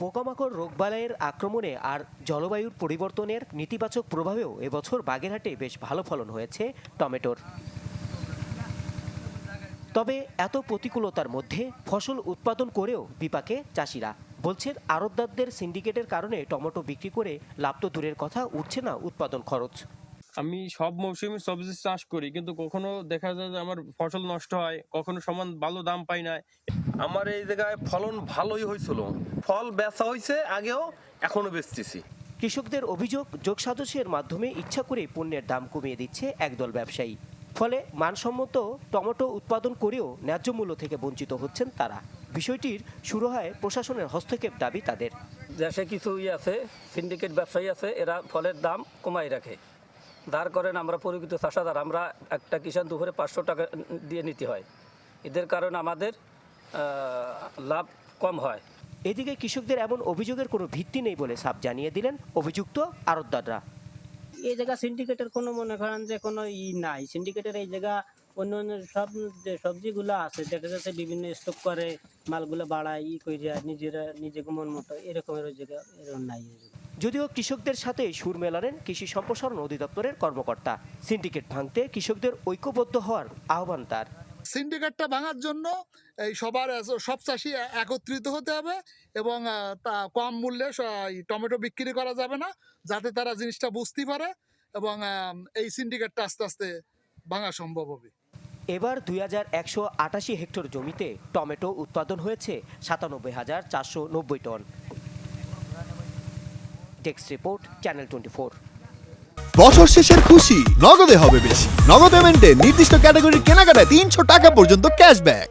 পোকামাকড় রোগবালাইয়ের আক্রমণে আর জলবায়ুর পরিবর্তনের নেতিবাচক প্রভাবেও এবছর বাগেরহাটে বেশ ভালো ফলন হয়েছে টমেটোর। তবে এত প্রতিকূলতার মধ্যে ফসল উৎপাদন করেও বিপাকে চাষিরা। বলছেন, আড়তদারদের সিন্ডিকেটের কারণে টমেটো বিক্রি করে লাভ তো দূরের কথা, উঠছে না উৎপাদন খরচ। আমি সব মৌসুমে সবজি চাষ করি কিন্তু কখনো দেখা যায় যে আমার ফসল নষ্ট হয় কখনো সমান ভালো দাম পাই না। আমার এই জায়গায় ফলন ভালোই হয়েছিল। ফল বেচা হয়েছে আগেও এখনও বেচতেছি। কৃষকদের অভিযোগ যোগসাজশের মাধ্যমে ইচ্ছা করে পণ্যের দাম কমিয়ে দিচ্ছে একদল ব্যবসায়ী। ফলে মানসম্মত টমেটো উৎপাদন করেও ন্যায্য মূল্য থেকে বঞ্চিত হচ্ছেন তারা। বিষয়টির শুরু হয় প্রশাসনের হস্তক্ষেপ দাবি তাদের। দেশে কিছু ইয়ে আছে সিন্ডিকেট ব্যবসায়ী আছে এরা ফলের দাম কমাই রাখে। যার করেন আমরা পরিচিত চাষাদার আমরা একটা কিষান দুপুরে পাঁচশো টাকা দিয়ে নিতে হয়। এদের কারণে আমাদের লাভ কম হয়। এদিকে কৃষকদের এমন অভিযোগের কোনো ভিত্তি নেই বলে সাপ জানিয়ে দিলেন অভিযুক্ত আড়তদাররা এই জায়গা সিন্ডিকেটের কোনো মনে করেন যে কোনো ই নাই। সিন্ডিকেটের এই জায়গা অন্য অন্য সব যে সবজিগুলো আছে দেখা যাচ্ছে বিভিন্ন স্টক করে মালগুলো বাড়ায় ই করে নিজেরা নিজে মন মতো এরকমের ওই জায়গা এরকম নাই। যদিও কৃষকদের সাথে সুর মেলালেন কৃষি সম্প্রসারণ অধিদপ্তরের কর্মকর্তা। সিন্ডিকেট ভাঙতে কৃষকদের ঐক্যবদ্ধ হওয়ার আহ্বান তার। সিন্ডিকেটটা ভাঙার জন্য এই সবার সব চাষি একত্রিত হতে হবে এবং তা কম মূল্যে টমেটো বিক্রি করা যাবে না যাতে তারা জিনিসটা বুঝতে পারে এবং এই সিন্ডিকেটটা আস্তে আস্তে ভাঙা সম্ভব হবে। এবার দুই হাজার একশো আটাশি হেক্টর জমিতে টমেটো উৎপাদন হয়েছে সাতানব্বই হাজার চারশো নব্বই ton. Text report channel twenty four বছর শেষের খুশি, নগদে হবে বেশি। নগদ পেমেন্টে নির্দিষ্ট ক্যাটাগরির কেনাকাটায় তিনশো টাকা পর্যন্ত ক্যাশব্যাক